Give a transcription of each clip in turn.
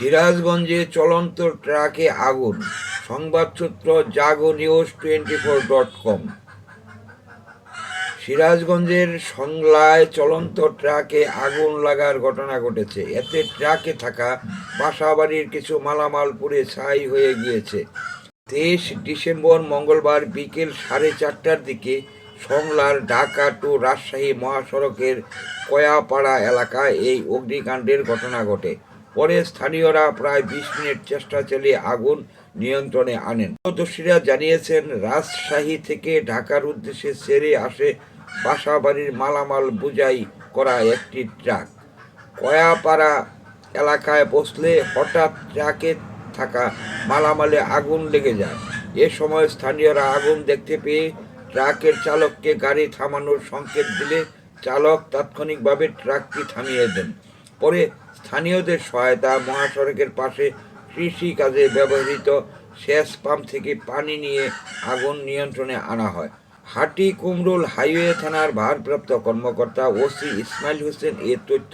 সিরাজগঞ্জে চলন্ত ট্রাকে আগুন। সংবাদসূত্র Jago news twenty four dot com. সিরাজগঞ্জের সংলায় চলন্ত ট্রাকে আগুন লাগার ঘটনা ঘটেছে। এতে ট্রাকে থাকা বাসাবাড়ির কিছু মালামাল পুড়ে ছাই হয়ে গিয়েছে। তেইশ ডিসেম্বর মঙ্গলবার বিকেল সাড়ে চারটার দিকে সংলার ঢাকা টু রাজশাহী মহাসড়কের কয়াপাড়া এলাকায় এই অগ্নিকাণ্ডের ঘটনা ঘটে। পরে স্থানীয়রা প্রায় বিশ মিনিট চেষ্টা চালিয়ে আগুন নিয়ন্ত্রণে আনেন। প্রত্যক্ষদর্শীরা জানিয়েছেন, রাজশাহী থেকে ঢাকার উদ্দেশ্যে সেরে আসে বাসাবাড়ির মালামাল বোঝাই করা একটি ট্রাক। কয়াপাড়া এলাকায় বসলে হঠাৎ ট্রাকে থাকা মালামালে আগুন লেগে যায়। এ সময় স্থানীয়রা আগুন দেখতে পেয়ে ট্রাকের চালককে গাড়ি থামানোর সংকেত দিলে চালক তাৎক্ষণিকভাবে ট্রাকটি থামিয়ে দেন। পরে স্থানীয়দের সহায়তা মহাসড়কের পাশে কৃষি কাজে ব্যবহৃত সেচ পাম্প থেকে পানি নিয়ে আগুন নিয়ন্ত্রণে আনা হয়। হাটি কুমরুল হাইওয়ে থানার ভারপ্রাপ্ত কর্মকর্তা ওসি ইসমাইল হোসেন এ তথ্য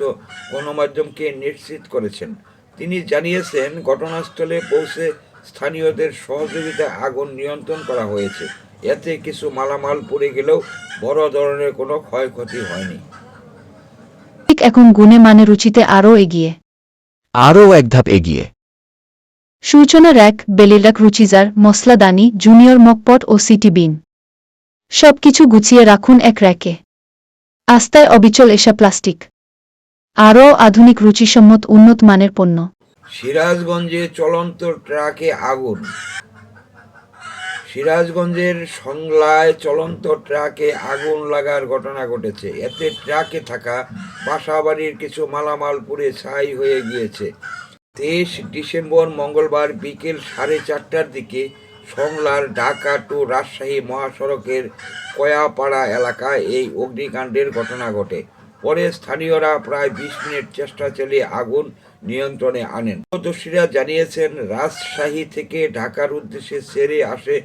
গণমাধ্যমকে নিশ্চিত করেছেন। তিনি জানিয়েছেন, ঘটনাস্থলে পৌঁছে স্থানীয়দের সহযোগিতায় আগুন নিয়ন্ত্রণ করা হয়েছে। এতে কিছু মালামাল পড়ে গেলেও বড় ধরনের কোনো ক্ষয়ক্ষতি হয়নি। এখন গুণে মানে রুচিতে আরও এগিয়ে। আরও এক ধাপ এগিয়ে। সূচনা র্যাক বেলিরাক রুচিজার মশলাদানি জুনিয়র মকপট ও সিটি বিন। সবকিছু গুছিয়ে রাখুন এক র্যাকে। আস্তায় অবিচল এসা প্লাস্টিক। আরও আধুনিক রুচিসম্মত উন্নত মানের পণ্য। সিরাজগঞ্জে চলন্ত ট্রাকে আগুন। সিরাজগঞ্জের সংলায় চলন্ত ট্রাকে আগুন লাগার ঘটনা ঘটেছে। এতে ট্রাকে থাকা বাসাবাড়ির কিছু মালামাল পুড়ে ছাই হয়ে গিয়েছে। তেইশ ডিসেম্বর মঙ্গলবার বিকেল সাড়ে চারটার দিকে সংলার ঢাকা টু রাজশাহী মহাসড়কের কয়াপাড়া এলাকায় এই অগ্নিকাণ্ডের ঘটনা ঘটে। পরে স্থানীয়রা প্রায় বিশ মিনিট চেষ্টা চালিয়ে আগুন নিয়ন্ত্রণে আনেন। প্রত্যক্ষদর্শীরা জানিয়েছেন, রাজশাহী থেকে ঢাকার উদ্দেশ্যে সেরে আসে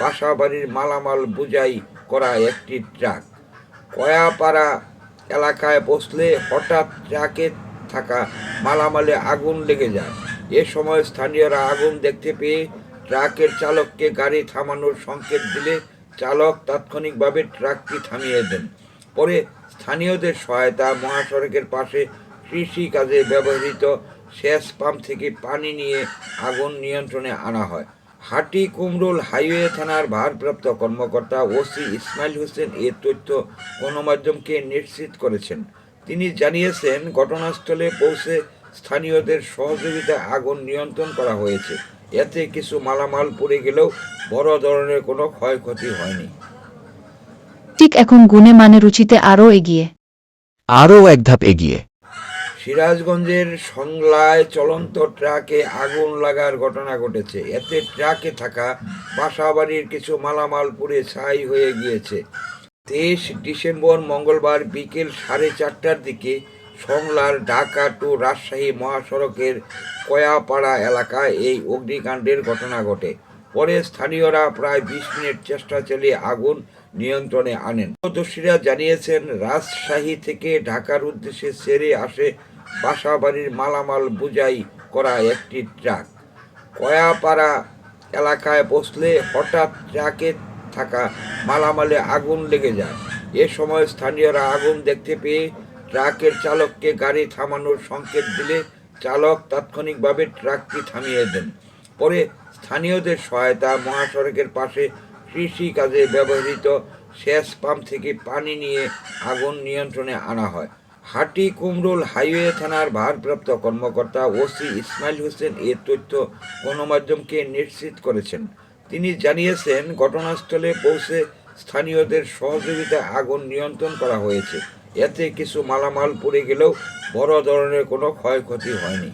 বাসাবাড়ির মালামাল বোঝাই করা একটি ট্রাক। কয়াপাড়া এলাকায় বসলে হঠাৎ ট্রাকে থাকা মালামালে আগুন লেগে যায়। এ সময় স্থানীয়রা আগুন দেখতে পেয়ে ট্রাকের চালককে গাড়ি থামানোর সংকেত দিলে চালক তাৎক্ষণিকভাবে ট্রাকটি থামিয়ে দেন। পরে স্থানীয়দের সহায়তা মহাসড়কের পাশে কৃষি কাজে ব্যবহৃত সেচ পাম্প থেকে পানি নিয়ে আগুন নিয়ন্ত্রণে আনা হয়। হাটি কুমরুল হাইওয়ে থানার ভারপ্রাপ্ত কর্মকর্তা ওসি ইসমাইল হোসেন এ তথ্য গণমাধ্যমকে নিশ্চিত করেছেন। তিনি জানিয়েছেন ঘটনাস্থলে পৌঁছে স্থানীয়দের সহযোগিতায় আগুন নিয়ন্ত্রণ করা হয়েছে। এতে কিছু মালামাল পড়ে গেলেও বড় ধরনের কোনো ক্ষয়ক্ষতি হয়নি। ঠিক এখন গুণে মানে রুচিতে আরও এগিয়ে। আরও এক ধাপ এগিয়ে। সিরাজগঞ্জের সংলায় চলন্ত ট্রাকে আগুন লাগার ঘটনা ঘটেছে। এতে ট্রাকে থাকা বাসাবাড়ির কিছু মালামাল পুড়ে ছাই হয়ে গিয়েছে। তেইশ ডিসেম্বর মঙ্গলবার বিকেল সাড়ে চারটার দিকে সংলার ঢাকা টু রাজশাহী মহাসড়কের কয়াপাড়া এলাকায় এই অগ্নিকাণ্ডের ঘটনা ঘটে। পরে স্থানীয়রা প্রায় বিশ মিনিট চেষ্টা চালিয়ে আগুন নিয়ন্ত্রণে আনেন। প্রত্যক্ষদর্শীরা জানিয়েছেন, রাজশাহী থেকে ঢাকার উদ্দেশ্যে সেরে আসে বাসাবাড়ির মালামাল বোঝাই করা একটি ট্রাক। কয়াপাড়া এলাকায় বসলে হঠাৎ ট্রাকে থাকা মালামালে আগুন লেগে যায়। এ সময় স্থানীয়রা আগুন দেখতে পেয়ে ট্রাকের চালককে গাড়ি থামানোর সংকেত দিলে চালক তাৎক্ষণিকভাবে ট্রাকটি থামিয়ে দেন। পরে স্থানীয়দের সহায়তা মহাসড়কের পাশে কৃষি কাজে ব্যবহৃত সেচ পাম্প থেকে পানি নিয়ে আগুন নিয়ন্ত্রণে আনা হয়। হাটি কুমরুল হাইওয়ে থানার ভারপ্রাপ্ত কর্মকর্তা ওসি ইসমাইল হোসেন এ তথ্য গণমাধ্যমকে নিশ্চিত করেছেন। তিনি জানিয়েছেন, ঘটনাস্থলে পৌঁছে স্থানীয়দের সহযোগিতায় আগুন নিয়ন্ত্রণ করা হয়েছে। এতে কিছু মালামাল পড়ে গেলেও বড় ধরনের কোনো ক্ষয়ক্ষতি হয়নি।